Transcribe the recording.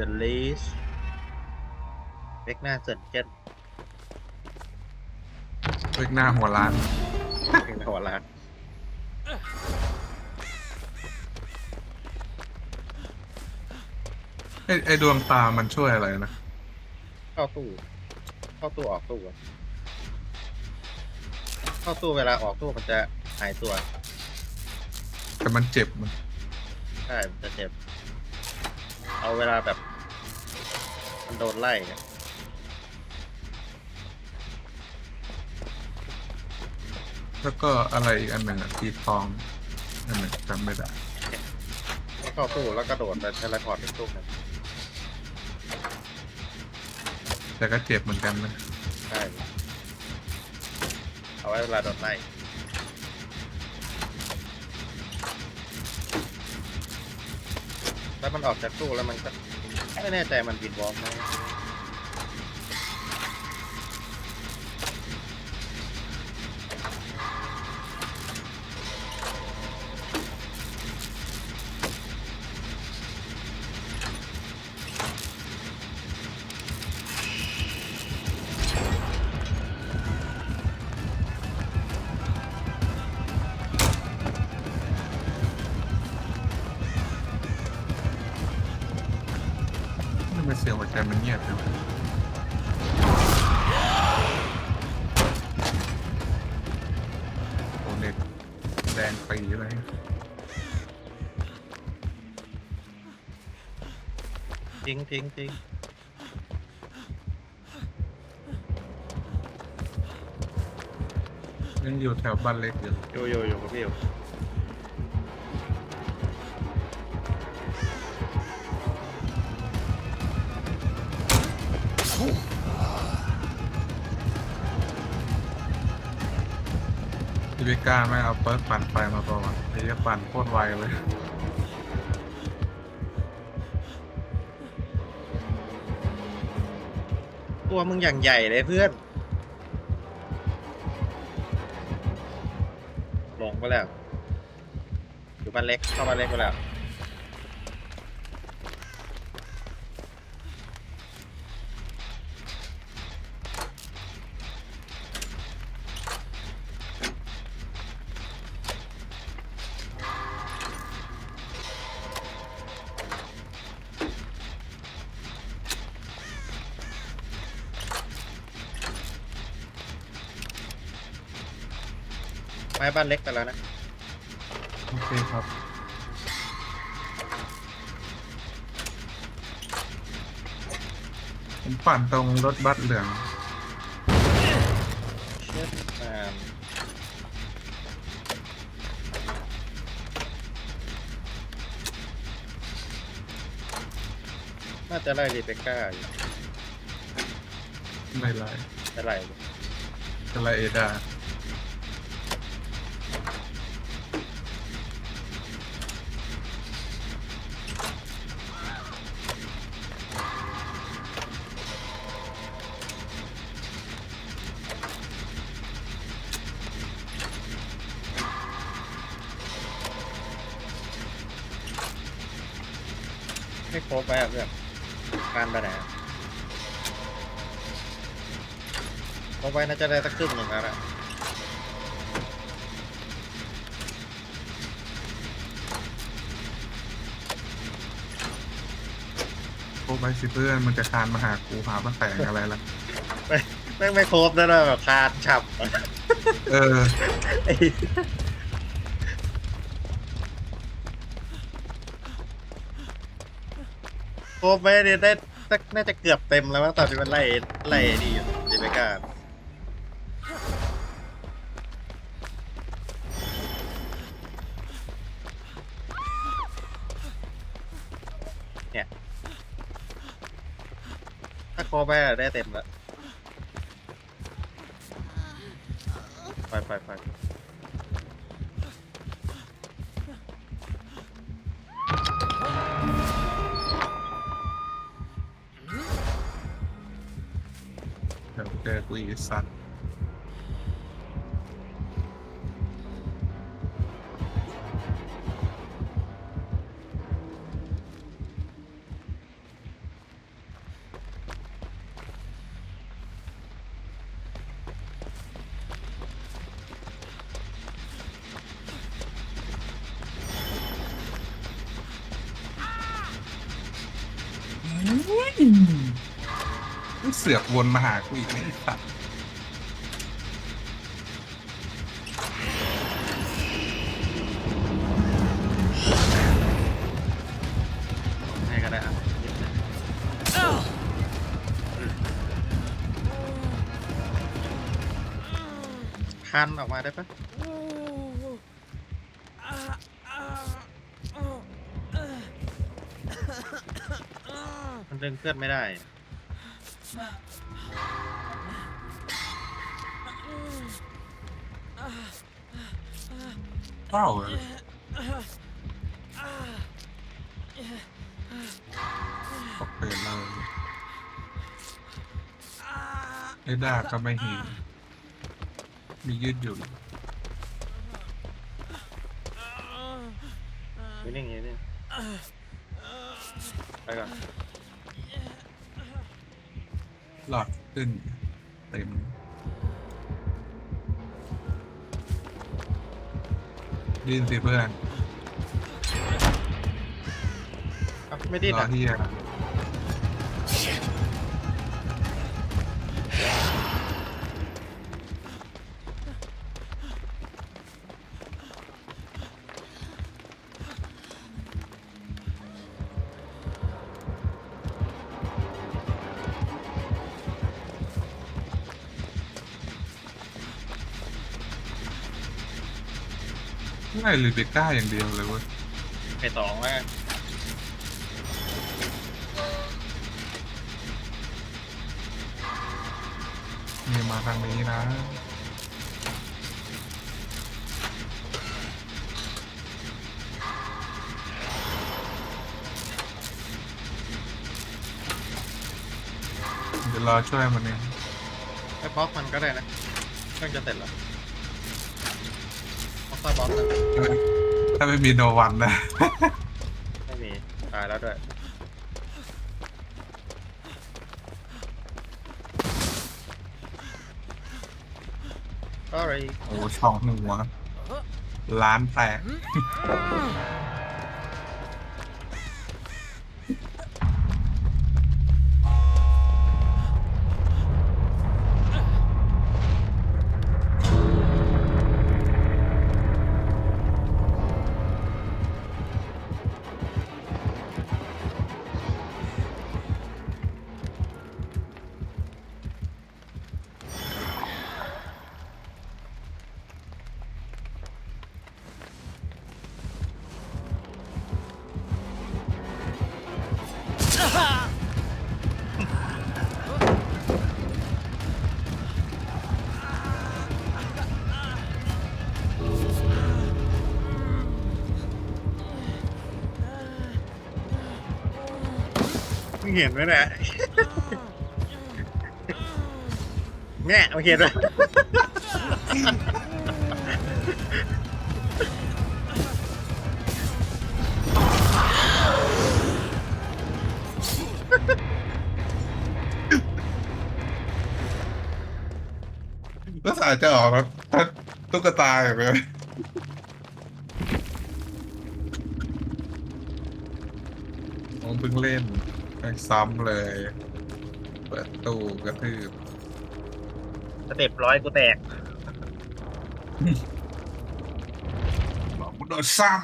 The Leash เบกหน้าเซินเจิ้นเล็กหน้าหัวล้านเป็นหัวล้านไอไอดวงตามันช่วยอะไรนะ เข้าตู้ เข้าตู้ออกตู้อะเข้าตู้เวลาออกตู้มันจะหายตัว แต่มันเจ็บมันใช่ มันจะเจ็บ เอาเวลาแบบ มันโดนไล่เนี่ยแล้วก็อะไรอีกอันหนึ่งอะทีทองอันหนึ่งจำไม่ได้ให้เข้าตู้แล้วก็โดดไปเทเลพอร์ตไปตู้นั้นแต่ก็เจ็บเหมือนกันนะใช่เอาไว้เวลาโดนไล่แล้วมันออกจากตู้แล้วมันก็ ไม่แน่ใจมันบินบอมไหม เสียงหัวใจมันเงียบจังวะโอเน็ตแดงปีอะไรทิ้งทิ้งทิ้งยังอยู่แถวบ้านเล็กอยู่อยู่อยู่อยู่กับพี่อยู่ พี่เบก้าไม่เอาเปิร์กปั่นไฟมาก่อนไอ้เหี้ยปั่นโคตรไวเลย ตัวมึงอย่างใหญ่เลยเพื่อน ลงไปแล้ว อยู่บ้านเล็กเข้าบ้านเล็กไปแล้ว ไม้บ้านเล็กไปแล้วนะ โอเคครับ ผมปั่นตรงรถบัสเหลือง เช็ดนานน่าจะไล่รีเบคก้าอยู่ไม่ไรจะไล่อยู่จะไรเอดา ไม่ครบไปอะเพื่อนการไปไหนอะครบไปน่าจะได้สักครึ่งหนึ่งแล้วนะโอ้ไปสิเพื่อนมันจะคานมาหากูหามาแต่งอะไรล่ะ ไม่ไม่ไม่ครบแล้วนะแบบคาดฉับ เออ ไอ้ โครบไปเนี่ยได้สักน่าจะเกือบเต็มแล้วมั้งตอนที่มันไล่ไล่ดีอยู่รีเบคก้าเนี่ยถ้าโครบไปได้เต็มแล้วไปไปไป quickly, you son. Mm. เสือกวนมาหากูอีกไอ้สัตว์ให้ก็ได้อะคันออกมาได้ปะมันดึงเพื่อนไม่ได้ เป้าเลยตกเป็นเลยไอ้ดาก็ไม่เห็น มียืดอยู่นไม่นิ่งอย่างนี้ไปก่อน หลอดขึ้นเต็มดินสิเพื่อนอะไม่ดิ้นรออะ ที่อะ ไม่หรือเบก้าอย่างเดียวเลยเว้ยไปสองแล้วกันนี่มาทางนี้นะเดี๋ยวรอช่วยมันเองไอ้บล็อกมันก็ได้นะเครื่องจะเสร็จแล้ว บล็อกซ่าบล็อกนะถ้าไม่มีโนวันนะ ไม่มีตายแล้วด้วยก็อะไรโอ้ช่องหัวล้านแตก เห็นไหมเนี่ยเนี่เห็นไหมก็สายจะออกแล้วตุ๊กตาอย่างเงี้ยผมเพิ่งเล่น แม่งซ้ำเลย เปิดตู้กระทืบสเต็ปร้อยกูแตก บอกกูโดนซ้ำ